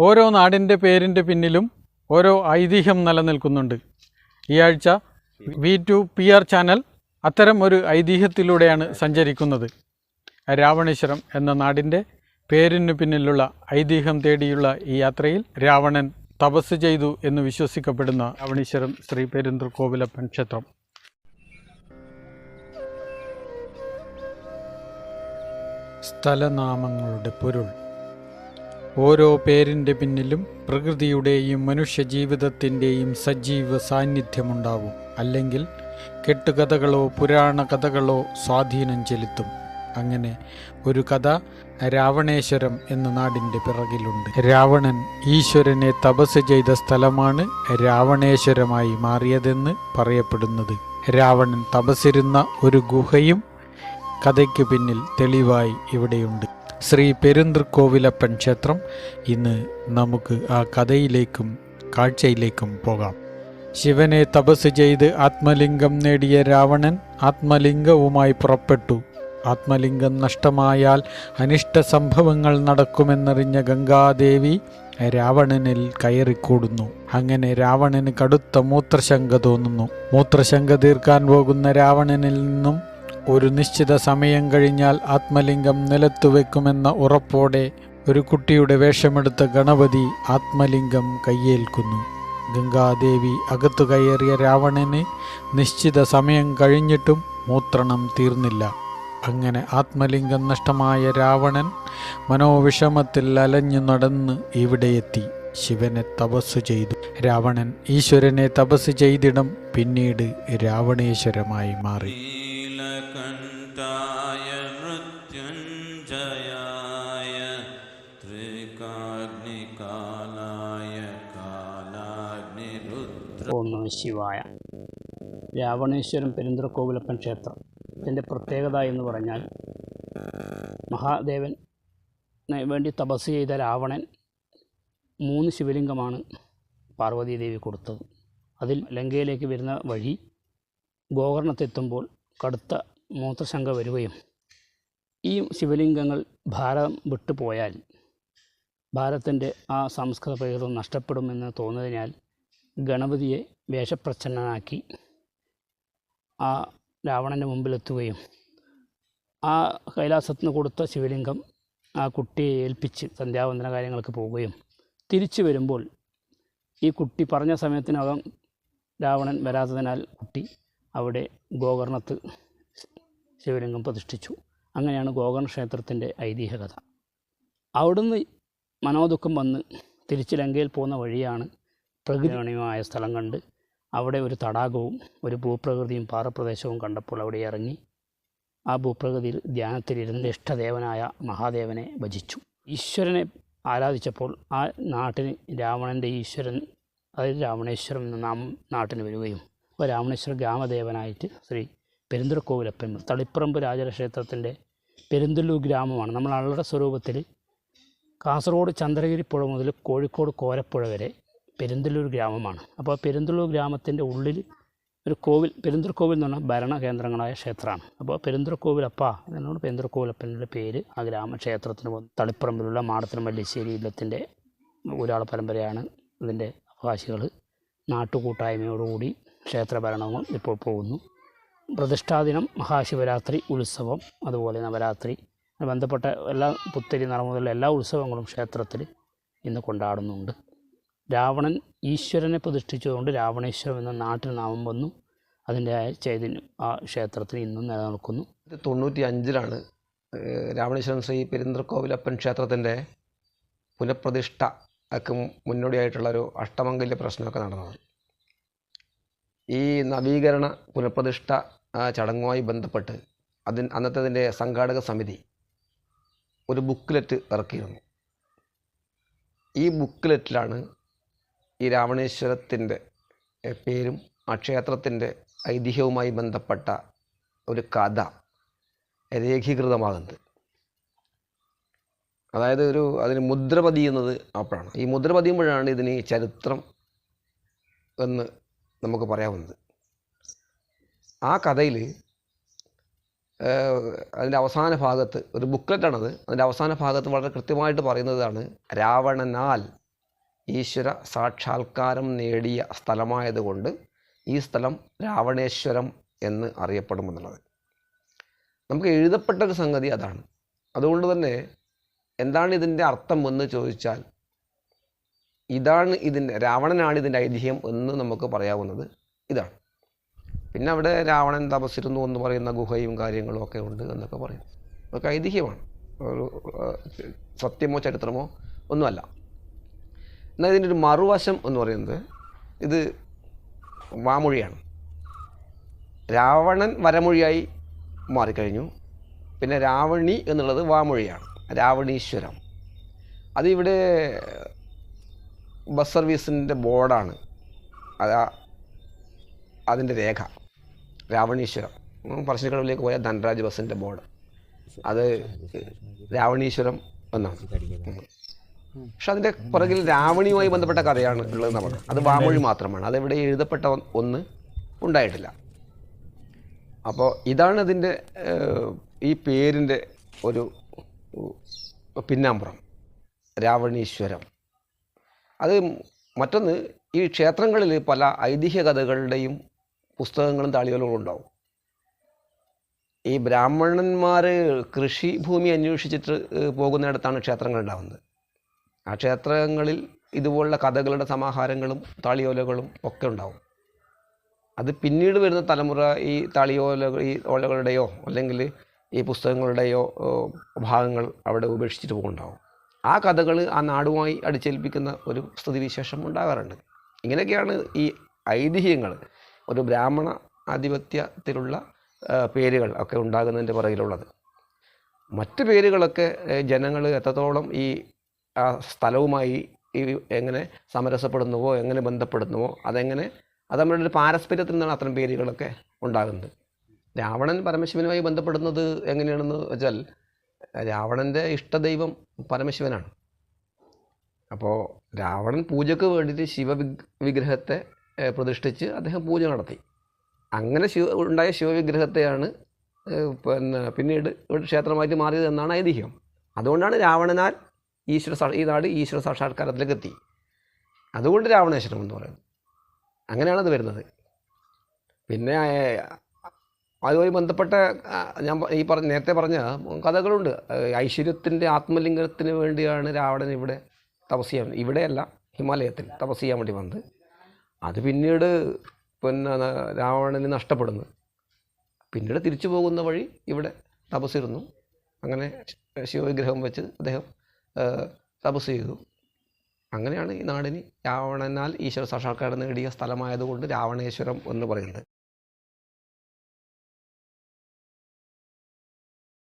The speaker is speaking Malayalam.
ഓരോ നാടിന്റെ പേരിന്റെ പിന്നിലും ഓരോ ഐതിഹ്യം നിലനിൽക്കുന്നുണ്ട്. ഈ ആഴ്ച V two P R channel അത്തരം ഒരു ഐതിഹ്യത്തിലൂടെയാണ് സഞ്ചരിക്കുന്നത്. രാവണേശ്വരം എന്ന നാടിന്റെ പേരിനു പിന്നിലുള്ള ഐതിഹ്യം തേടിയുള്ള ഈ യാത്രയിൽ രാവണൻ തപസ് ചെയ്തു എന്ന് വിശ്വസിക്കപ്പെടുന്ന രാവണേശ്വരം ശ്രീ പെരുന്തൃക്കോവിലപ്പൻ ക്ഷേത്രം. സ്ഥലനാമങ്ങളുടെ പൊരുൾ. ഓരോ പേരിന്റെ പിന്നിലും പ്രകൃതിയുടെയും മനുഷ്യജീവിതത്തിന്റെയും സജീവ സാന്നിധ്യമുണ്ടാവും. അല്ലെങ്കിൽ കെട്ടുകഥകളോ പുരാണ കഥകളോ സ്വാധീനം ചെലുത്തും. അങ്ങനെ ഒരു കഥ രാവണേശ്വരം എന്ന നാടിന്റെ പിറകിലുണ്ട്. രാവണൻ ഈശ്വരനെ തപസ് ചെയ്ത സ്ഥലമാണ് രാവണേശ്വരമായി മാറിയതെന്ന് പറയപ്പെടുന്നത്. രാവണൻ തപസ്സിരുന്ന ഒരു ഗുഹയും കഥയ്ക്ക് പിന്നിൽ തെളിവായി ഇവിടെയുണ്ട്. ശ്രീ പെരുന്തൃക്കോവിലപ്പൻ ക്ഷേത്രം ഇന്ന് നമുക്ക് ആ കഥയിലേക്കും കാഴ്ചയിലേക്കും പോകാം. ശിവനെ തപസ് ചെയ്ത് ആത്മലിംഗം നേടിയ രാവണൻ ആത്മലിംഗവുമായി പുറപ്പെട്ടു. ആത്മലിംഗം നഷ്ടമായാൽ അനിഷ്ട സംഭവങ്ങൾ നടക്കുമെന്നറിഞ്ഞ ഗംഗാദേവി രാവണനിൽ കയറിക്കൂടുന്നു. അങ്ങനെ രാവണന് കടുത്ത മൂത്രശങ്ക തോന്നുന്നു. മൂത്രശങ്ക തീർക്കാൻ പോകുന്ന രാവണനിൽ നിന്നും ഒരു നിശ്ചിത സമയം കഴിഞ്ഞാൽ ആത്മലിംഗം നിലത്തു വെക്കുമെന്ന ഉറപ്പോടെ ഒരു കുട്ടിയുടെ വേഷമെടുത്ത ഗണപതി ആത്മലിംഗം കയ്യേൽക്കുന്നു. ഗംഗാദേവി അകത്തു കയറിയ രാവണന് നിശ്ചിത സമയം കഴിഞ്ഞിട്ടും മൂത്രണം തീർന്നില്ല. അങ്ങനെ ആത്മലിംഗം നഷ്ടമായ രാവണൻ മനോവിഷമത്തിൽ അലഞ്ഞു നടന്ന് ഇവിടെയെത്തി. ശിവനെ തപസ് ചെയ്തു. രാവണൻ ഈശ്വരനെ തപസ് ചെയ്തിടം. പിന്നീട് രാവണേശ്വരമായി മാറി. ത്രികാഗ്നികാലായ കാലാഗ്നിരുദ്ര ഓം നമ ശിവായ. രാവണേശ്വരം പെരുന്തറക്കോവിലപ്പൻ ക്ഷേത്രം. ഇതിന്റെ പ്രത്യേകത എന്ന് പറഞ്ഞാൽ മഹാദേവൻ വേണ്ടി തപസ് ചെയ്ത രാവണൻ മൂന്ന് ശിവലിംഗമാണ് പാർവതീദേവി കൊടുത്തത്. അതിൽ ലങ്കയിലേക്ക് വരുന്ന വഴി ഗോകർണത്തെത്തുമ്പോൾ കടുത്ത മൂത്രശങ്ക വരികയും ഈ ശിവലിംഗങ്ങൾ ഭാരതം വിട്ടുപോയാൽ ഭാരതത്തിന്റെ ആ സംസ്കൃത പ്രകൃതം നഷ്ടപ്പെടുമെന്ന് തോന്നുന്നതിനാൽ ഗണപതിയെ വേഷപ്രച്ഛന്നനാക്കി ആ രാവണന്റെ മുമ്പിലെത്തുകയും ആ കൈലാസത്തിന് കൊടുത്ത ശിവലിംഗം ആ കുട്ടിയെ ഏൽപ്പിച്ച് സന്ധ്യാവന്തന കാര്യങ്ങൾക്ക് പോവുകയും തിരിച്ചു വരുമ്പോൾ ഈ കുട്ടി പറഞ്ഞ സമയത്തിനകം രാവണൻ വരാത്തതിനാൽ കുട്ടി അവിടെ ഗോകർണത്ത് ശിവലിംഗം പ്രതിഷ്ഠിച്ചു. അങ്ങനെയാണ് ഗോകർണ ക്ഷേത്രത്തിന്റെ ഐതിഹ്യകഥ. അവിടുന്ന് മനോദുഃഖം വന്ന് തിരിച്ച് ലങ്കയിൽ പോകുന്ന വഴിയാണ് പ്രകൃതിരമണീയമായ സ്ഥലം കണ്ട് അവിടെ ഒരു തടാകവും ഒരു ഭൂപ്രകൃതിയും പാറപ്രദേശവും കണ്ടപ്പോൾ അവിടെ ഇറങ്ങി ആ ഭൂപ്രകൃതിയിൽ ധ്യാനത്തിലിരുന്ന ഇഷ്ടദേവനായ മഹാദേവനെ ഭജിച്ചു. ഈശ്വരനെ ആരാധിച്ചപ്പോൾ ആ നാട്ടിന് രാവണന്റെ ഈശ്വരൻ അതായത് രാവണേശ്വരം എന്ന നാം നാട്ടിന് വരികയും അപ്പോൾ രാവണേശ്വര ഗ്രാമദേവനായിട്ട് ശ്രീ പെരുന്തൽക്കോവിലപ്പൻ തളിപ്പറമ്പ് രാജക്ഷേത്രത്തിന്റെ പെരുന്തല്ലൂർ ഗ്രാമമാണ്. നമ്മൾ ആളുടെ സ്വരൂപത്തിൽ കാസർഗോഡ് ചന്ദ്രഗിരി പുഴ മുതൽ കോഴിക്കോട് കോരപ്പുഴ വരെ പെരുന്തല്ലൂർ ഗ്രാമമാണ്. അപ്പോൾ പെരുന്തല്ലൂർ ഗ്രാമത്തിന്റെ ഉള്ളിൽ ഒരു കോവിൽ പെരുന്തൽക്കോവിൽ എന്ന് പറഞ്ഞാൽ ഭരണകേന്ദ്രങ്ങളായ ക്ഷേത്രമാണ്. അപ്പോൾ പെരുന്തൽക്കോവിലപ്പ എന്നോട് പെരുന്തൽക്കോവിലപ്പന്റെ പേര് ആ ഗ്രാമക്ഷേത്രത്തിന് തളിപ്പറമ്പിലുള്ള മാടത്തിന് മല്ലിശ്ശേരി ഇല്ലത്തിന്റെ ഒരാൾ പരമ്പരയാണ് ഇതിന്റെ അവകാശികൾ നാട്ടുകൂട്ടായ്മയോടുകൂടി ക്ഷേത്രഭരണവും ഇപ്പോൾ പോകുന്നു. പ്രതിഷ്ഠാദിനം മഹാശിവരാത്രി ഉത്സവം അതുപോലെ നവരാത്രി ബന്ധപ്പെട്ട എല്ലാ പുത്തരി നടമുതലുള്ള മുതലുള്ള എല്ലാ ഉത്സവങ്ങളും ക്ഷേത്രത്തിൽ ഇന്ന് കൊണ്ടാടുന്നുണ്ട്. രാവണൻ ഈശ്വരനെ പ്രതിഷ്ഠിച്ചതുകൊണ്ട് രാവണേശ്വരം എന്ന നാട്ടിൽ നാമം വന്നു. അതിന്റെ ചൈതന്യം ആ ക്ഷേത്രത്തിൽ ഇന്നും നിലനിൽക്കുന്നു. തൊണ്ണൂറ്റി അഞ്ചിലാണ് രാവണേശ്വരൻ ശ്രീ പെരുന്തർക്കോവിലപ്പൻ ക്ഷേത്രത്തിന്റെ പുനഃപ്രതിഷ്ഠ ഒക്കെ മുന്നോടിയായിട്ടുള്ള ഒരു അഷ്ടമംഗല്യ പ്രശ്നമൊക്കെ നടന്നത്. ഈ നവീകരണ പുനഃപ്രതിഷ്ഠ ചടങ്ങുമായി ബന്ധപ്പെട്ട് അതിന് അന്നത്തെ സംഘാടക സമിതി ഒരു ബുക്ക്ലെറ്റ് ഇറക്കിയിരുന്നു. ഈ ബുക്ക്ലെറ്റിലാണ് ഈ രാവണേശ്വരത്തിന്റെ പേരും ആ ക്ഷേത്രത്തിന്റെ ഐതിഹ്യവുമായി ബന്ധപ്പെട്ട ഒരു കഥ രേഖീകൃതമാകുന്നത്. അതായത് ഒരു അതിന് മുദ്ര പതിയുന്നത് അപ്പോഴാണ്. ഈ മുദ്ര പതിയുമ്പോഴാണ് ഇതിന് ചരിത്രം എന്ന് നമുക്ക് പറയാവുന്നത്. ആ കഥയിൽ അതിന്റെ അവസാന ഭാഗത്ത് ഒരു ബുക്ക്ലെറ്റാണത്. അതിന്റെ അവസാന ഭാഗത്ത് വളരെ കൃത്യമായിട്ട് പറയുന്നതാണ് രാവണനാൽ ഈശ്വര സാക്ഷാത്കാരം നേടിയ സ്ഥലമായതുകൊണ്ട് ഈ സ്ഥലം രാവണേശ്വരം എന്ന് അറിയപ്പെടുമെന്നുള്ളത്. നമുക്ക് എഴുതപ്പെട്ട ഒരു സംഗതി അതാണ്. അതുകൊണ്ട് തന്നെ എന്താണ് ഇതിന്റെ അർത്ഥം എന്ന് ചോദിച്ചാൽ ഇതാണ് ഇതിന്റെ രാവണനാണ് ഇതിന്റെ ഐതിഹ്യം എന്ന് നമുക്ക് പറയാവുന്നത്. ഇതാണ്. പിന്നെ അവിടെ രാവണൻ തപസ്സിരുന്നു എന്ന് പറയുന്ന ഗുഹയും കാര്യങ്ങളും ഒക്കെ ഉണ്ട് എന്നൊക്കെ പറയും. അതൊക്കെ ഐതിഹ്യമാണ്. ഒരു സത്യമോ ചരിത്രമോ ഒന്നുമല്ല. എന്നാൽ ഇതിന്റെ ഒരു മറുവശം എന്ന് പറയുന്നത് ഇത് വാമൊഴിയാണ്. രാവണൻ വരമൊഴിയായി മാറിക്കഴിഞ്ഞു. പിന്നെ രാവണി എന്നുള്ളത് വാമൊഴിയാണ്. രാവണീശ്വരം. അതിവിടെ ബസ് സർവീസിന്റെ ബോർഡാണ്. അതാ അതിന്റെ രേഖ. രാവണീശ്വരം. പറശ്ശിനിക്കടവിലേക്ക് പോയ ധനരാജ് ബസ്സിന്റെ ബോർഡ്. അത് രാവണീശ്വരം എന്നാണ്. പക്ഷെ അതിന്റെ പുറകിൽ രാവണിയുമായി ബന്ധപ്പെട്ട കഥയാണ് ഉള്ളത് നമ്മൾ അത് വാമൊഴി മാത്രമാണ്. അതെവിടെ എഴുതപ്പെട്ട ഒന്ന് ഉണ്ടായിട്ടില്ല. അപ്പോൾ ഇതാണ് അതിന്റെ ഈ പേരിന്റെ ഒരു പിന്നാമ്പുറം. രാവണീശ്വരം. അത് മറ്റൊന്ന് ഈ ക്ഷേത്രങ്ങളിൽ പല ഐതിഹ്യ കഥകളുടെയും പുസ്തകങ്ങളും താളികളും ഉണ്ടാവും. ഈ ബ്രാഹ്മണന്മാർ കൃഷി ഭൂമി അന്വേഷിച്ചിട്ട് പോകുന്നിടത്താണ് ക്ഷേത്രങ്ങൾ ഉണ്ടാവുന്നത്. ആ ക്ഷേത്രങ്ങളിൽ ഇതുപോലുള്ള കഥകളുടെ സമാഹാരങ്ങളും താളിയോലകളും ഒക്കെ ഉണ്ടാവും. അത് പിന്നീട് വരുന്ന തലമുറ ഈ താളിയോല ഈ ഓലകളുടെയോ അല്ലെങ്കിൽ ഈ പുസ്തകങ്ങളുടെയോ ഭാഗങ്ങൾ അവിടെ ഉപേക്ഷിച്ചിട്ട് പോകുന്നുണ്ടാവും ആ കഥകൾ ആ നാടുമായി അടിച്ചേൽപ്പിക്കുന്ന ഒരു സ്ഥിതിവിശേഷം ഉണ്ടാകാറുണ്ട്. ഇങ്ങനെയൊക്കെയാണ് ഈ ഐതിഹ്യങ്ങൾ ഒരു ബ്രാഹ്മണ ആധിപത്യത്തിലുള്ള പേരുകൾ ഒക്കെ ഉണ്ടാകുന്നതിന്റെ പുറകിലുള്ളത്. മറ്റു പേരുകളൊക്കെ ജനങ്ങൾ എത്രത്തോളം ഈ ആ സ്ഥലവുമായി ഈ എങ്ങനെ സമരസപ്പെടുന്നുവോ എങ്ങനെ ബന്ധപ്പെടുന്നുവോ അതെങ്ങനെ അത് നമ്മുടെ ഒരു പാരസ്പര്യത്തിൽ നിന്നാണ് അത്തരം പേരുകളൊക്കെ ഉണ്ടാകുന്നത്. രാവണൻ പരമശിവനുമായി ബന്ധപ്പെടുന്നത് എങ്ങനെയാണെന്ന് വെച്ചാൽ രാവണന്റെ ഇഷ്ടദൈവം പരമശിവനാണ്. അപ്പോൾ രാവണൻ പൂജയ്ക്ക് വേണ്ടിയിട്ട് ശിവ വിഗ് വിഗ്രഹത്തെ പ്രതിഷ്ഠിച്ച് അദ്ദേഹം പൂജ നടത്തി. അങ്ങനെ ശിവ ഉണ്ടായ ശിവവിഗ്രഹത്തെയാണ് പിന്നെ പിന്നീട് ക്ഷേത്രമായിട്ട് മാറിയത് എന്നാണ് ഐതിഹ്യം. അതുകൊണ്ടാണ് രാവണനാൽ ഈശ്വര ഈ നാട് ഈശ്വര സാക്ഷാത്കാരത്തിലേക്ക് എത്തി. അതുകൊണ്ട് രാവണേശ്വരം എന്ന് പറയുന്നത് അങ്ങനെയാണത് വരുന്നത്. പിന്നെ അതുമായി ബന്ധപ്പെട്ട ഞാൻ ഈ പറഞ്ഞ നേരത്തെ പറഞ്ഞ കഥകളുണ്ട്. ഐശ്വര്യത്തിന്റെ ആത്മലിംഗത്തിന് വേണ്ടിയാണ് രാവണൻ ഇവിടെ തപസ് ചെയ്യാൻ ഇവിടെയല്ല ഹിമാലയത്തിൽ തപസ് ചെയ്യാൻ വേണ്ടി വന്നത്. അത് പിന്നീട് പിന്നെ രാവണന് നഷ്ടപ്പെടുന്നു. പിന്നീട് തിരിച്ചു പോകുന്ന വഴി ഇവിടെ തപസ്സിരുന്നു. അങ്ങനെ ശിവവിഗ്രഹം വെച്ച് അദ്ദേഹം തപസ് ചെയ്തു അങ്ങനെയാണ് ഈ നാടിന് രാവണനാൽ ഈശ്വര സാക്ഷാത്കാരം നേടിയ സ്ഥലമായതുകൊണ്ട് രാവണേശ്വരം എന്ന് പറയുന്നത്.